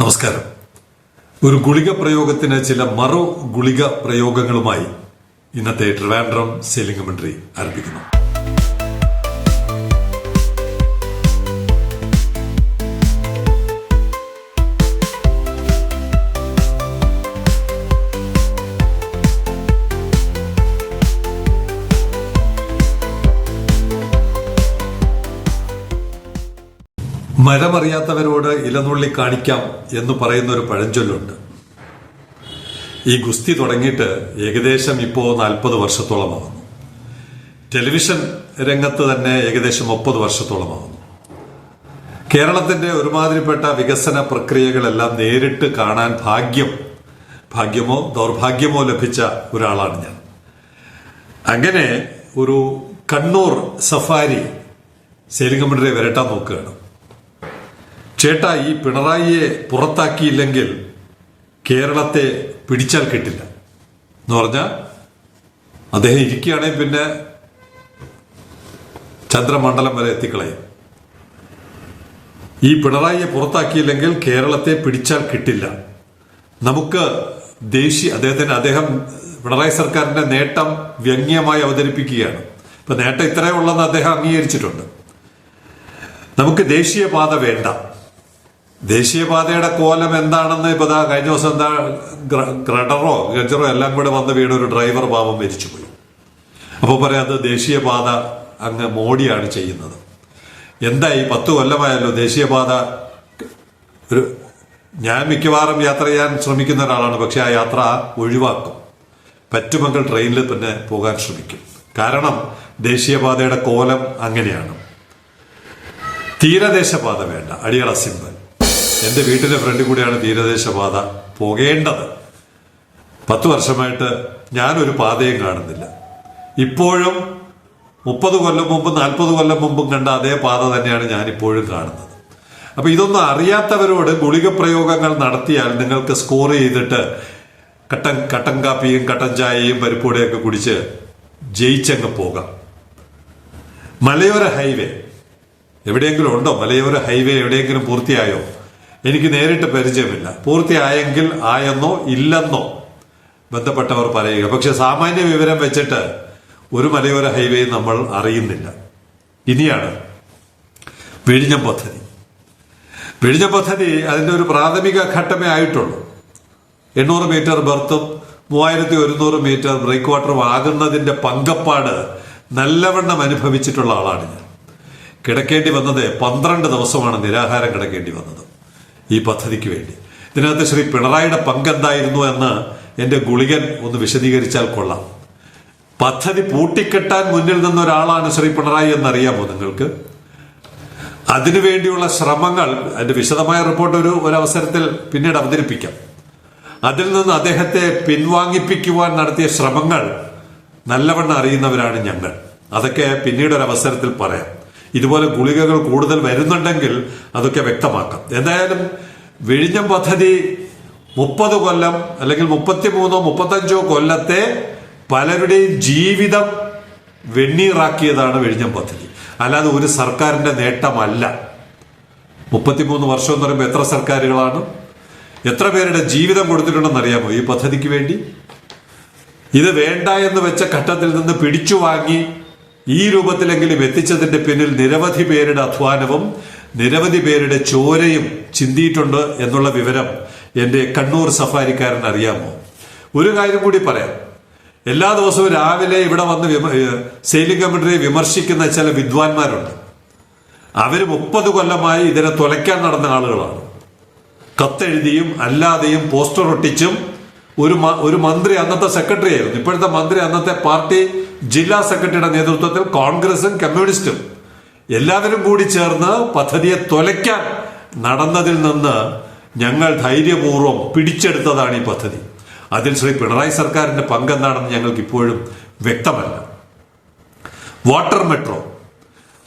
നമസ്കാരം. ഒരു ഗുളിക പ്രയോഗത്തിന് ചില മറു ഗുളിക പ്രയോഗങ്ങളുമായി ഇന്നത്തെ ട്രിവാൻഡ്രം സെയിലിംഗ് മന്ത്രി ആരംഭിക്കുന്നു. മരമറിയാത്തവരോട് ഇലനുള്ളി കാണിക്കാം എന്ന് പറയുന്ന ഒരു പഴഞ്ചൊല്ലുണ്ട്. ഈ ഗുസ്തി തുടങ്ങിയിട്ട് ഏകദേശം ഇപ്പോൾ നാൽപ്പത് വർഷത്തോളമാകുന്നു ടെലിവിഷൻ രംഗത്ത് തന്നെ ഏകദേശം മുപ്പത് വർഷത്തോളമാകുന്നു കേരളത്തിന്റെ ഒരുമാതിരിപ്പെട്ട വികസന പ്രക്രിയകളെല്ലാം നേരിട്ട് കാണാൻ ഭാഗ്യം ഭാഗ്യമോ ദൗർഭാഗ്യമോ ലഭിച്ച ഒരാളാണ് ഞാൻ. അങ്ങനെ ഒരു കണ്ണൂർ സഫാരി കമ്പനിയെ വരട്ടാൻ നോക്കുകയാണ്. ചേട്ടാ ഈ പിണറായിയെ പുറത്താക്കിയില്ലെങ്കിൽ കേരളത്തെ പിടിച്ചാൽ കിട്ടില്ല. എന്ന് പറഞ്ഞാൽ അദ്ദേഹം ഇരിക്കുകയാണെങ്കിൽ പിന്നെ ചന്ദ്രമണ്ഡലം വരെ എത്തിക്കളയും. ഈ പിണറായിയെ പുറത്താക്കിയില്ലെങ്കിൽ കേരളത്തെ പിടിച്ചാൽ കിട്ടില്ല. നമുക്ക് ദേശീയ അദ്ദേഹത്തിന് അദ്ദേഹം പിണറായി സർക്കാരിന്റെ നേട്ടം വ്യംഗ്യമായി അവതരിപ്പിക്കുകയാണ്. ഇപ്പൊ നേട്ടം ഇത്രയേ ഉള്ളെന്ന് അദ്ദേഹം അംഗീകരിച്ചിട്ടുണ്ട്. നമുക്ക് ദേശീയപാത വേണ്ട. ദേശീയപാതയുടെ കോലം എന്താണെന്ന് ഇപ്പൊ കഴിഞ്ഞ ദിവസം എന്താ ഗ്രഡറോ ഗജറോ എല്ലാം കൂടെ വന്ന് വീണ ഒരു ഡ്രൈവർ പാവം മരിച്ചുപോയി. അപ്പോൾ പറയാം അത് ദേശീയപാത അങ്ങ് മോഡിയാണ് ചെയ്യുന്നത്. എന്തായി പത്ത് കൊല്ലമായല്ലോ ദേശീയപാത ഒരു ഞാൻ മിക്കവാറും യാത്ര ചെയ്യാൻ ശ്രമിക്കുന്ന ഒരാളാണ് പക്ഷെ ആ യാത്ര ഒഴിവാക്കും. പറ്റുമെങ്കിൽ ട്രെയിനിൽ തന്നെ പോകാൻ ശ്രമിക്കും. കാരണം ദേശീയപാതയുടെ കോലം അങ്ങനെയാണ്. തീരദേശപാത വേണ്ട അടിയറ സിമ്പൽ. എന്റെ വീട്ടിലെ ഫ്രണ്ടിൽ കൂടിയാണ് തീരദേശപാത പോകേണ്ടത്. പത്ത് വർഷമായിട്ട് ഞാനൊരു പാതയും കാണുന്നില്ല. ഇപ്പോഴും മുപ്പത് കൊല്ലം മുമ്പ് നാൽപ്പത് കൊല്ലം മുമ്പും കണ്ട അതേ പാത തന്നെയാണ് ഞാൻ ഇപ്പോഴും കാണുന്നത്. അപ്പൊ ഇതൊന്നും അറിയാത്തവരോട് ഗുളിക പ്രയോഗങ്ങൾ നടത്തിയാൽ നിങ്ങൾക്ക് സ്കോർ ചെയ്തിട്ട് കട്ടൻ കട്ടൻ കാപ്പിയും കട്ടൻ ചായയും പരിപ്പൂടെയൊക്കെ കുടിച്ച് ജയിച്ചങ്ങ് പോകാം. മലയോര ഹൈവേ. എവിടെയെങ്കിലും ഉണ്ടോ? മലയോര ഹൈവേ എവിടെയെങ്കിലും പൂർത്തിയായോ? എനിക്ക് നേരിട്ട് പരിചയമില്ല. പൂർത്തിയായെങ്കിൽ ആയെന്നോ ഇല്ലെന്നോ ബന്ധപ്പെട്ടവർ പറയുക. പക്ഷെ സാമാന്യ വിവരം വെച്ചിട്ട് ഒരു മലയോര ഹൈവേ നമ്മൾ അറിയുന്നില്ല. ഇനിയാണ് വിഴിഞ്ഞം പദ്ധതി. വിഴിഞ്ഞം പദ്ധതി അതിന്റെ ഒരു പ്രാഥമിക ഘട്ടമേ ആയിട്ടുള്ളൂ. എണ്ണൂറ് മീറ്റർ ബർത്തും മൂവായിരത്തി ഒരുന്നൂറ് മീറ്റർ ബ്രേക്ക് വാട്ടറും ആകുന്നതിന്റെ പങ്കപ്പാട് നല്ലവണ്ണം അനുഭവിച്ചിട്ടുള്ള ആളാണ് ഞാൻ. കിടക്കേണ്ടി വന്നത് പന്ത്രണ്ട് ദിവസമാണ് നിരാഹാരം കിടക്കേണ്ടി വന്നത്. ഈ പദ്ധതിക്ക് വേണ്ടി. ഇതിനകത്ത് ശ്രീ പിണറായിയുടെ പങ്കെന്തായിരുന്നു എന്ന് എന്റെ ഗുളികൻ ഒന്ന് വിശദീകരിച്ചാൽ കൊള്ളാം. പദ്ധതി പൂട്ടിക്കെട്ടാൻ മുന്നിൽ നിന്ന ഒരാളാണ് ശ്രീ പിണറായി എന്നറിയാമോ നിങ്ങൾക്ക്? അതിനുവേണ്ടിയുള്ള ശ്രമങ്ങൾ അതിന്റെ വിശദമായ റിപ്പോർട്ട് ഒരു ഒരവസരത്തിൽ പിന്നീട് അവതരിപ്പിക്കാം. അതിൽ നിന്ന് അദ്ദേഹത്തെ പിൻവാങ്ങിപ്പിക്കുവാൻ നടത്തിയ ശ്രമങ്ങൾ നല്ലവണ്ണം അറിയുന്നവരാണ് ഞങ്ങൾ. അതൊക്കെ പിന്നീട് ഒരു അവസരത്തിൽ പറയാം. ഇതുപോലെ ഗുളികകൾ കൂടുതൽ വരുന്നുണ്ടെങ്കിൽ അതൊക്കെ വ്യക്തമാക്കാം. എന്തായാലും വിഴിഞ്ഞം പദ്ധതി മുപ്പത് കൊല്ലം അല്ലെങ്കിൽ മുപ്പത്തിമൂന്നോ മുപ്പത്തഞ്ചോ കൊല്ലത്തെ പലരുടെയും ജീവിതം വെണ്ണീറാക്കിയതാണ് വിഴിഞ്ഞം പദ്ധതി. അല്ലാതെ ഒരു സർക്കാരിന്റെ നേട്ടമല്ല. മുപ്പത്തിമൂന്ന് വർഷം എന്ന് പറയുമ്പോൾ എത്ര സർക്കാരുകളാണ്? എത്ര പേരുടെ ജീവിതം കൊടുത്തിട്ടുണ്ടെന്ന് അറിയാമോ ഈ പദ്ധതിക്ക് വേണ്ടി? ഇത് വേണ്ട എന്ന് വെച്ച ഘട്ടത്തിൽ നിന്ന് പിടിച്ചു വാങ്ങി ഈ രൂപത്തിലെങ്കിലും എത്തിച്ചതിന്റെ പിന്നിൽ നിരവധി പേരുടെ അധ്വാനവും നിരവധി പേരുടെ ചോരയും ചിന്തിയിട്ടുണ്ട് എന്നുള്ള വിവരം എന്റെ കണ്ണൂർ സഫാരിക്കാരൻ അറിയാമോ? ഒരു കാര്യം കൂടി പറയാം. എല്ലാ ദിവസവും രാവിലെ ഇവിടെ വന്ന് സെയിലിംഗ് കമ്മിറ്റിയെ വിമർശിക്കുന്ന ചില വിദ്വാൻമാരുണ്ട്. അവർ മുപ്പത് കൊല്ലമായി ഇതിനെ തുലയ്ക്കാൻ നടന്ന ആളുകളാണ്. കത്തെഴുതിയും അല്ലാതെയും പോസ്റ്റർ ഒട്ടിച്ചും ഒരു ഒരു മന്ത്രി അന്നത്തെ സെക്രട്ടറി ആയിരുന്നു. ഇപ്പോഴത്തെ മന്ത്രി അന്നത്തെ പാർട്ടി ജില്ലാ സെക്രട്ടറിയുടെ നേതൃത്വത്തിൽ കോൺഗ്രസും കമ്മ്യൂണിസ്റ്റും എല്ലാവരും കൂടി ചേർന്ന് പദ്ധതിയെ തൊലയ്ക്കാൻ നടന്നതിൽ നിന്ന് ഞങ്ങൾ ധൈര്യപൂർവം പിടിച്ചെടുത്തതാണ് ഈ പദ്ധതി. അതിൽ ശ്രീ പിണറായി സർക്കാരിന്റെ പങ്കെന്താണെന്ന് ഞങ്ങൾക്ക് ഇപ്പോഴും വ്യക്തമല്ല. Water metro.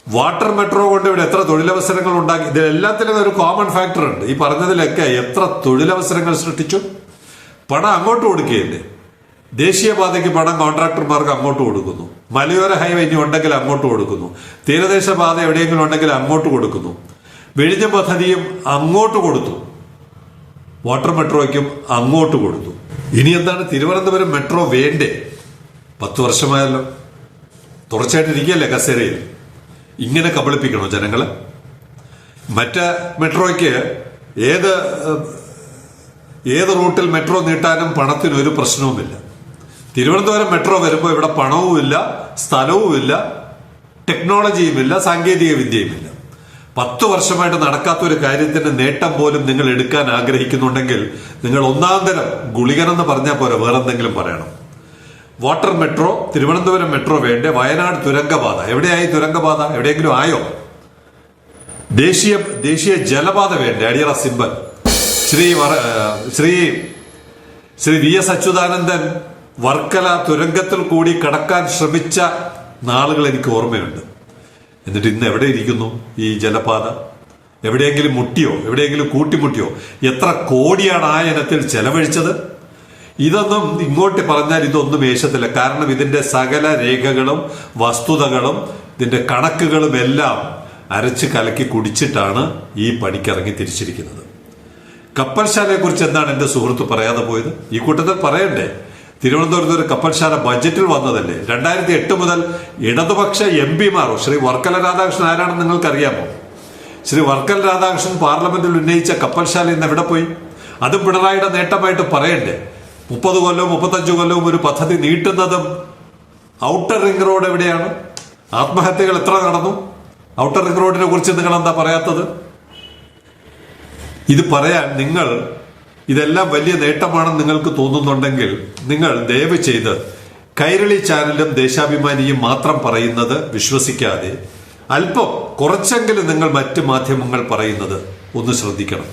വാട്ടർ മെട്രോ കൊണ്ട് ഇവിടെ എത്ര തൊഴിലവസരങ്ങൾ ഉണ്ടാക്കി ഇതിലെല്ലാത്തിലും ഒരു കോമൺ ഫാക്ടർ ഉണ്ട്. ഈ പറഞ്ഞതിലൊക്കെ എത്ര തൊഴിലവസരങ്ങൾ സൃഷ്ടിച്ചു? പണം അങ്ങോട്ട് കൊടുക്കുകയല്ലേ? ദേശീയപാതയ്ക്ക് പണം കോൺട്രാക്ടർമാർക്ക് അങ്ങോട്ട് കൊടുക്കുന്നു. മലയോര ഹൈവേ ഇനി ഉണ്ടെങ്കിൽ അങ്ങോട്ട് കൊടുക്കുന്നു. തീരദേശ പാത എവിടെയെങ്കിലും ഉണ്ടെങ്കിൽ അങ്ങോട്ട് കൊടുക്കുന്നു. വിഴിഞ്ഞ പദ്ധതിയും അങ്ങോട്ട് കൊടുത്തു. വാട്ടർ മെട്രോയ്ക്കും അങ്ങോട്ട് കൊടുത്തു. ഇനി എന്താണ് തിരുവനന്തപുരം മെട്രോ വേണ്ടേ? പത്ത് വർഷമായല്ലോ. തുടർച്ചയായിട്ടിരിക്കുകയല്ലേ കസേരയിൽ? ഇങ്ങനെ കബളിപ്പിക്കണോ ജനങ്ങളെ? മറ്റ് മെട്രോയ്ക്ക് ഏത് ഏത് റൂട്ടിൽ മെട്രോ നീട്ടാനും പണത്തിന് ഒരു പ്രശ്നവുമില്ല. തിരുവനന്തപുരം മെട്രോ വരുമ്പോൾ ഇവിടെ പണവുമില്ല സ്ഥലവുമില്ല ടെക്നോളജിയുമില്ല സാങ്കേതിക വിദ്യയുമില്ല പത്ത് വർഷമായിട്ട് നടക്കാത്ത ഒരു കാര്യത്തിന്റെ നേട്ടം പോലും നിങ്ങൾ എടുക്കാൻ ആഗ്രഹിക്കുന്നുണ്ടെങ്കിൽ നിങ്ങൾ ഒന്നാം തരം ഗുളികനെന്ന് പറഞ്ഞാൽ പോരെ വേറെന്തെങ്കിലും പറയണം. വാട്ടർ മെട്രോ തിരുവനന്തപുരം മെട്രോ വേണ്ട? വയനാട് തുരങ്കപാത. എവിടെയായി തുരങ്കപാത? എവിടെയെങ്കിലും ആയോ? ദേശീയ ദേശീയ ജലപാത വേണ്ട? അടിയറ symbol. Shri Shri Shri V S Achuthanandan Varkala തുരങ്കത്തിൽ കൂടി കടക്കാൻ ശ്രമിച്ച നാളുകൾ എനിക്ക് ഓർമ്മയുണ്ട്. എന്നിട്ട് ഇന്ന് എവിടെ ഇരിക്കുന്നു ഈ ജലപാത? എവിടെയെങ്കിലും മുട്ടിയോ? എവിടെയെങ്കിലും കൂട്ടിമുട്ടിയോ? എത്ര കോടിയാണ് ആ ഇനത്തിൽ ചെലവഴിച്ചത്? ഇതൊന്നും ഇങ്ങോട്ട് പറഞ്ഞാൽ ഇതൊന്നും വേഷത്തില്ല. കാരണം ഇതിന്റെ സകല രേഖകളും വസ്തുതകളും ഇതിന്റെ കണക്കുകളും എല്ലാം അരച്ച് കലക്കി കുടിച്ചിട്ടാണ് ഈ പണിക്കിറങ്ങി തിരിച്ചിരിക്കുന്നത്. കപ്പൽശാലയെ കുറിച്ച് എന്താണ് എന്റെ സുഹൃത്ത് പറയാതെ പോയത്? ഈ കൂട്ടത്തിൽ പറയണ്ടേ? തിരുവനന്തപുരത്ത് ഒരു കപ്പൽശാല ബജറ്റിൽ വന്നതല്ലേ? രണ്ടായിരത്തി എട്ട് മുതൽ ഇടതുപക്ഷ എം പിമാർ ശ്രീ വർക്കല രാധാകൃഷ്ണൻ ആരാണെന്ന് നിങ്ങൾക്കറിയാമോ? ശ്രീ വർക്കല രാധാകൃഷ്ണൻ പാർലമെന്റിൽ ഉന്നയിച്ച കപ്പൽശാല ഇന്ന് എവിടെ പോയി? അതും പിണറായിയുടെ നേട്ടമായിട്ട് പറയണ്ടേ? മുപ്പത് കൊല്ലവും മുപ്പത്തഞ്ചു കൊല്ലവും ഒരു പദ്ധതി നീട്ടുന്നതും ഔട്ടർ റിംഗ് റോഡ് എവിടെയാണ്? ആത്മഹത്യകൾ എത്ര നടന്നു? ഔട്ടർ റിംഗ് റോഡിനെ കുറിച്ച് നിങ്ങൾ എന്താ പറയാത്തത്? ഇത് പറയാൻ നിങ്ങൾ ഇതെല്ലാം വലിയ നേട്ടമാണെന്ന് നിങ്ങൾക്ക് തോന്നുന്നുണ്ടെങ്കിൽ നിങ്ങൾ ദയവ് ചെയ്ത് കൈരളി ചാനലും ദേശാഭിമാനിയും മാത്രം പറയുന്നത് വിശ്വസിക്കാതെ അല്പം കുറച്ചെങ്കിലും നിങ്ങൾ മറ്റ് മാധ്യമങ്ങൾ പറയുന്നത് ഒന്ന് ശ്രദ്ധിക്കണം.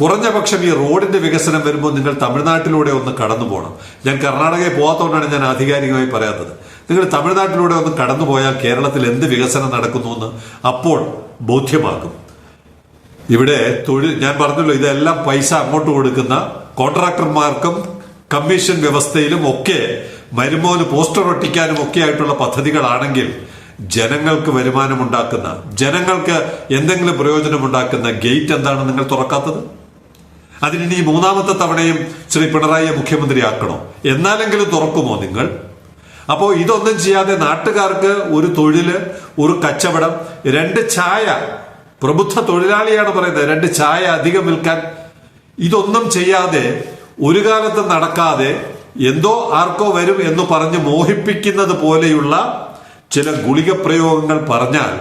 കുറഞ്ഞ പക്ഷം ഈ റോഡിന്റെ വികസനം വരുമ്പോൾ നിങ്ങൾ തമിഴ്നാട്ടിലൂടെ ഒന്ന് കടന്നു പോകണം ഞാൻ കർണാടകയിൽ പോകാത്തതുകൊണ്ടാണ് ഞാൻ ആധികാരികമായി പറയാത്തത്. നിങ്ങൾ തമിഴ്നാട്ടിലൂടെ ഒന്ന് കടന്നു പോയാൽ കേരളത്തിൽ എന്ത് വികസനം നടക്കുന്നു എന്ന് അപ്പോൾ ബോധ്യമാകും. ഇവിടെ തൊഴിൽ ഞാൻ പറഞ്ഞല്ലോ ഇതെല്ലാം പൈസ അങ്ങോട്ട് കൊടുക്കുന്ന കോൺട്രാക്ടർമാർക്കും കമ്മീഷൻ വ്യവസ്ഥയിലും ഒക്കെ മരുമോന് പോസ്റ്റർ ഒട്ടിക്കാനും ഒക്കെ ആയിട്ടുള്ള പദ്ധതികളാണെങ്കിൽ ജനങ്ങൾക്ക് വരുമാനം ഉണ്ടാക്കുന്ന ജനങ്ങൾക്ക് എന്തെങ്കിലും പ്രയോജനം ഉണ്ടാക്കുന്ന ഗേറ്റ് എന്താണ് നിങ്ങൾ തുറക്കാത്തത്? അതിനി മൂന്നാമത്തെ തവണയും ശ്രീ പിണറായിയെ മുഖ്യമന്ത്രിയാക്കണോ? എന്നാലെങ്കിലും തുറക്കുമോ നിങ്ങൾ? അപ്പോ ഇതൊന്നും ചെയ്യാതെ നാട്ടുകാർക്ക് ഒരു തൊഴിൽ ഒരു കച്ചവടം രണ്ട് ചായ പ്രബുദ്ധ തൊഴിലാളിയാണ് പറയുന്നത്. രണ്ട് ചായ അധികം വിൽക്കാൻ. ഇതൊന്നും ചെയ്യാതെ ഒരു കാലത്ത് നടക്കാതെ എന്തോ ആർക്കോ വരും എന്ന് പറഞ്ഞ് മോഹിപ്പിക്കുന്നത് പോലെയുള്ള ചില ഗുളിക പ്രയോഗങ്ങൾ പറഞ്ഞാൽ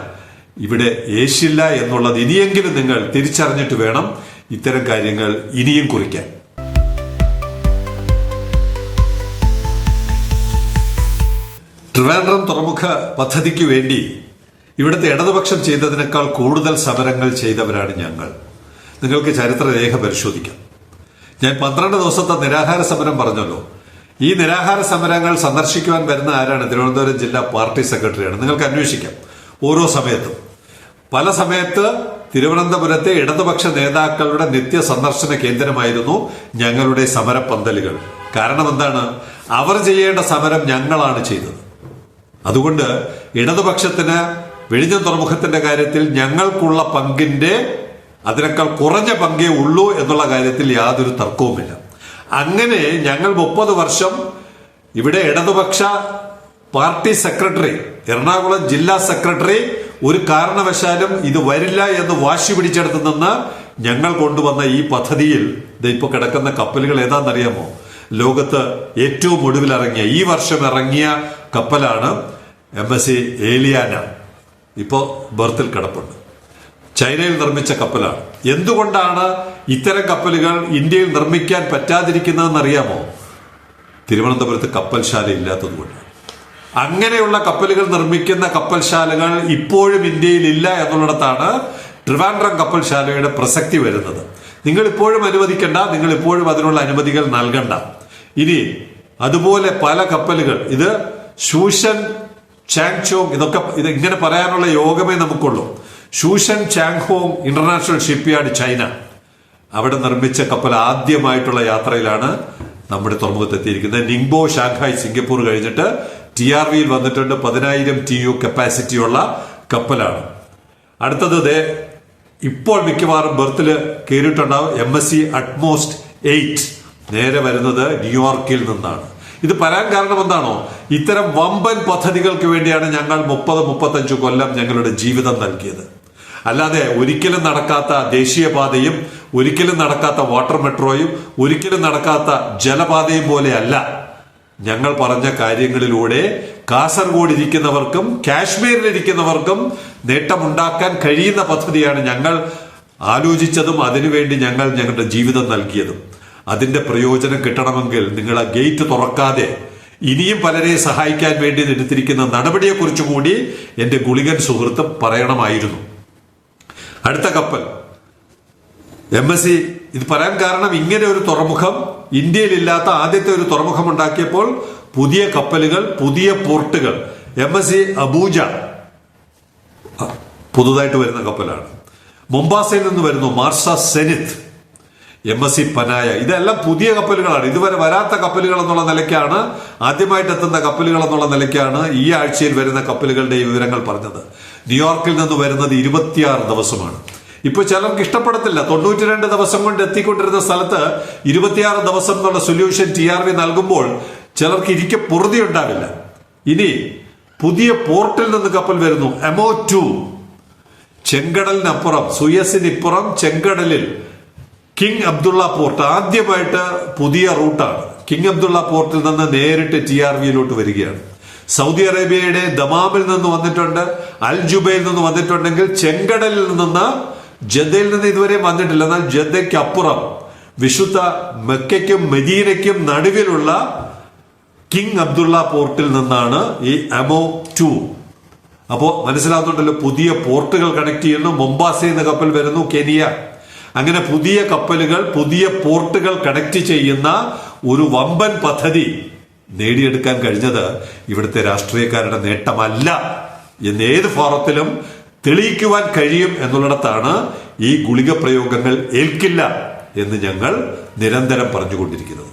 ഇവിടെ ഏശില്ല എന്നുള്ളത് ഇനിയെങ്കിലും നിങ്ങൾ തിരിച്ചറിഞ്ഞിട്ട് വേണം ഇത്തരം കാര്യങ്ങൾ ഇനിയും കുറിക്കാൻ. ട്രിവാൻഡ്രം തുറമുഖ പദ്ധതിക്ക് വേണ്ടി ഇവിടുത്തെ ഇടതുപക്ഷം ചെയ്തതിനേക്കാൾ കൂടുതൽ സമരങ്ങൾ ചെയ്തവരാണ് ഞങ്ങൾ. നിങ്ങൾക്ക് ചരിത്രരേഖ പരിശോധിക്കാം. ഞാൻ പന്ത്രണ്ട് ദിവസത്തെ നിരാഹാര സമരം പറഞ്ഞല്ലോ. ഈ നിരാഹാര സമരങ്ങൾ സന്ദർശിക്കുവാൻ വരുന്ന ആരാണ്? തിരുവനന്തപുരം ജില്ലാ പാർട്ടി സെക്രട്ടറിയാണ്. നിങ്ങൾക്ക് അന്വേഷിക്കാം. ഓരോ സമയത്തും. പല സമയത്ത് തിരുവനന്തപുരത്തെ ഇടതുപക്ഷ നേതാക്കളുടെ നിത്യ സന്ദർശന കേന്ദ്രമായിരുന്നു ഞങ്ങളുടെ സമരപ്പന്തലുകൾ. കാരണം എന്താണ്? അവർ ചെയ്യേണ്ട സമരം ഞങ്ങളാണ് ചെയ്തത്. അതുകൊണ്ട് ഇടതുപക്ഷത്തിന് വിഴിഞ്ഞം തുറമുഖത്തിന്റെ കാര്യത്തിൽ ഞങ്ങൾക്കുള്ള പങ്കിന്റെ അതിനേക്കാൾ കുറഞ്ഞ പങ്കേ ഉള്ളൂ എന്നുള്ള കാര്യത്തിൽ യാതൊരു തർക്കവുമില്ല. അങ്ങനെ ഞങ്ങൾ മുപ്പത് വർഷം ഇവിടെ ഇടതുപക്ഷ പാർട്ടി സെക്രട്ടറി എറണാകുളം ജില്ലാ സെക്രട്ടറി ഒരു കാരണവശാലും ഇത് വരില്ല എന്ന് വാശി പിടിച്ചെടുത്ത് നിന്ന് ഞങ്ങൾ കൊണ്ടുവന്ന ഈ പദ്ധതിയിൽ ദേ ഇപ്പൊ കിടക്കുന്ന കപ്പലുകൾ ഏതാണെന്നറിയാമോ? ലോകത്ത് ഏറ്റവും ഒടുവിൽ ഇറങ്ങിയ ഈ വർഷം ഇറങ്ങിയ കപ്പലാണ് എം എസ് സി ഏലിയാന. ഇപ്പോ ബർത്തിൽ കിടപ്പുണ്ട്. ചൈനയിൽ നിർമ്മിച്ച കപ്പലാണ്. എന്തുകൊണ്ടാണ് ഇത്തരം കപ്പലുകൾ ഇന്ത്യയിൽ നിർമ്മിക്കാൻ പറ്റാതിരിക്കുന്നതെന്ന് അറിയാമോ തിരുവനന്തപുരത്ത് കപ്പൽശാല ഇല്ലാത്തതുകൊണ്ടാണ് അങ്ങനെയുള്ള കപ്പലുകൾ നിർമ്മിക്കുന്ന കപ്പൽശാലകൾ ഇപ്പോഴും ഇന്ത്യയിൽ ഇല്ല എന്നുള്ളിടത്താണ് ട്രിവാൻഡ്രം കപ്പൽശാലയുടെ പ്രസക്തി വരുന്നത്. നിങ്ങൾ ഇപ്പോഴും അനുവദിക്കണ്ട നിങ്ങൾ ഇപ്പോഴും അതിനുള്ള അനുമതികൾ നൽകണ്ട. ഇനി അതുപോലെ പല കപ്പലുകൾ. ഇത് ശൂഷൻ ചാങ്ചോങ് ഇതൊക്കെ ഇത് ഇങ്ങനെ പറയാനുള്ള യോഗമേ നമുക്കുള്ളൂ. Zhoushan Changhong international shipyard China അവിടെ നിർമ്മിച്ച കപ്പൽ ആദ്യമായിട്ടുള്ള യാത്രയിലാണ് നമ്മുടെ തുറമുഖത്ത് എത്തിയിരിക്കുന്നത്. നിങ്ബോ ഷാങ്ഹായ് സിംഗപ്പൂർ കഴിഞ്ഞിട്ട് ടി ആർ വിയിൽ വന്നിട്ടുണ്ട്. പതിനായിരം ടി യു കപ്പാസിറ്റിയുള്ള കപ്പലാണ്. അടുത്തത് ദേ ഇപ്പോൾ മിക്കവാറും ബർത്തിൽ കയറിയിട്ടുണ്ടാവും M S C utmost eight നേരെ വരുന്നത് ന്യൂയോർക്കിൽ നിന്നാണ്. ഇത് പറയാൻ കാരണം എന്താണോ? ഇത്തരം വമ്പൻ പദ്ധതികൾക്ക് വേണ്ടിയാണ് ഞങ്ങൾ മുപ്പത് മുപ്പത്തഞ്ച് കൊല്ലം ഞങ്ങളുടെ ജീവിതം നൽകിയത്. അല്ലാതെ ഒരിക്കലും നടക്കാത്ത ദേശീയപാതയും ഒരിക്കലും നടക്കാത്ത വാട്ടർ മെട്രോയും ഒരിക്കലും നടക്കാത്ത ജലപാതയും പോലെയല്ല ഞങ്ങൾ പറഞ്ഞ കാര്യങ്ങളിലൂടെ കാസർഗോഡ് ഇരിക്കുന്നവർക്കും കാശ്മീരിൽ ഇരിക്കുന്നവർക്കും നേട്ടമുണ്ടാക്കാൻ കഴിയുന്ന പദ്ധതിയാണ് ഞങ്ങൾ ആലോചിച്ചതും അതിനുവേണ്ടി ഞങ്ങൾ ഞങ്ങളുടെ ജീവിതം നൽകിയതും. അതിന്റെ പ്രയോജനം കിട്ടണമെങ്കിൽ നിങ്ങൾ ആ ഗേറ്റ് തുറക്കാതെ ഇനിയും പലരെ സഹായിക്കാൻ വേണ്ടി എടുത്തിരിക്കുന്ന നടപടിയെക്കുറിച്ച് കൂടി എന്റെ ഗുളികൻ സുഹൃത്ത് പറയണമായിരുന്നു. അടുത്ത കപ്പൽ. എം എസ് സി ഇത് പറയാൻ കാരണം ഇങ്ങനെ ഒരു തുറമുഖം ഇന്ത്യയിലില്ലാത്ത ആദ്യത്തെ ഒരു തുറമുഖം ഉണ്ടാക്കിയപ്പോൾ പുതിയ കപ്പലുകൾ പുതിയ പോർട്ടുകൾ. എം എസ് സി അബൂജ പുതുതായിട്ട് വരുന്ന കപ്പലാണ്. മുംബാസയിൽ നിന്ന് വരുന്നു Marsa Zenith. M S C Panaya. ഇതെല്ലാം പുതിയ കപ്പലുകളാണ്. ഇതുവരെ വരാത്ത കപ്പലുകൾ എന്നുള്ള നിലയ്ക്കാണ് ആദ്യമായിട്ട് എത്തുന്ന കപ്പലുകൾ എന്നുള്ള നിലയ്ക്കാണ് ഈ ആഴ്ചയിൽ വരുന്ന കപ്പലുകളുടെ വിവരങ്ങൾ പറഞ്ഞത്. ന്യൂയോർക്കിൽ നിന്ന് വരുന്നത് ഇരുപത്തിയാറ് ദിവസമാണ്. ഇപ്പൊ ചിലർക്ക് ഇഷ്ടപ്പെടത്തില്ല. തൊണ്ണൂറ്റി രണ്ട് ദിവസം കൊണ്ട് എത്തിക്കൊണ്ടിരുന്ന സ്ഥലത്ത് ഇരുപത്തിയാറ് ദിവസം എന്നുള്ള സൊല്യൂഷൻ ടി ആർ വി നൽകുമ്പോൾ ചിലർക്ക് ഇരിക്കെ പൊറുതി ഉണ്ടാവില്ല. ഇനി പുതിയ പോർട്ടിൽ നിന്ന് കപ്പൽ വരുന്നു. എമോ ടു. ചെങ്കടലിനപ്പുറം സുയസിനിപ്പുറം ചെങ്കടലിൽ കിങ് അബ്ദുള്ള പോർട്ട് ആദ്യമായിട്ട് പുതിയ റൂട്ടാണ്. കിങ് അബ്ദുള്ള പോർട്ടിൽ നിന്ന് നേരിട്ട് ടി ആർ വിയിലോട്ട് വരികയാണ്. സൗദി അറേബ്യയുടെ ദമാമിൽ നിന്ന് വന്നിട്ടുണ്ട് അൽ ജുബയിൽ നിന്ന് വന്നിട്ടുണ്ടെങ്കിൽ ചെങ്കടലിൽ നിന്ന് ജദ്ദയിൽ നിന്ന് ഇതുവരെ വന്നിട്ടില്ല. എന്നാൽ ജദ്ദയ്ക്ക് അപ്പുറം വിശുദ്ധ മെക്കയ്ക്കും മദീനയ്ക്കും നടുവിലുള്ള കിങ് അബ്ദുള്ള പോർട്ടിൽ നിന്നാണ് ഈ എമോ ടു അപ്പോ മനസ്സിലാകുന്നുണ്ടല്ലോ പുതിയ പോർട്ടുകൾ കണക്ട് ചെയ്യുന്നു. മൊംബാസയിൽ നിന്ന് കപ്പൽ വരുന്നു കെനിയ അങ്ങനെ പുതിയ കപ്പലുകൾ പുതിയ പോർട്ടുകൾ കണക്ട് ചെയ്യുന്ന ഒരു വമ്പൻ പദ്ധതി നേടിയെടുക്കാൻ കഴിഞ്ഞത് ഇവിടുത്തെ രാഷ്ട്രീയക്കാരുടെ നേട്ടമല്ല. എന്ന് ഏത് ഫോറത്തിലും തെളിയിക്കുവാൻ കഴിയും എന്നുള്ളിടത്താണ് ഈ ഗുളിക പ്രയോഗങ്ങൾ ഏൽക്കില്ല എന്ന് ഞങ്ങൾ നിരന്തരം പറഞ്ഞുകൊണ്ടിരിക്കുന്നത്.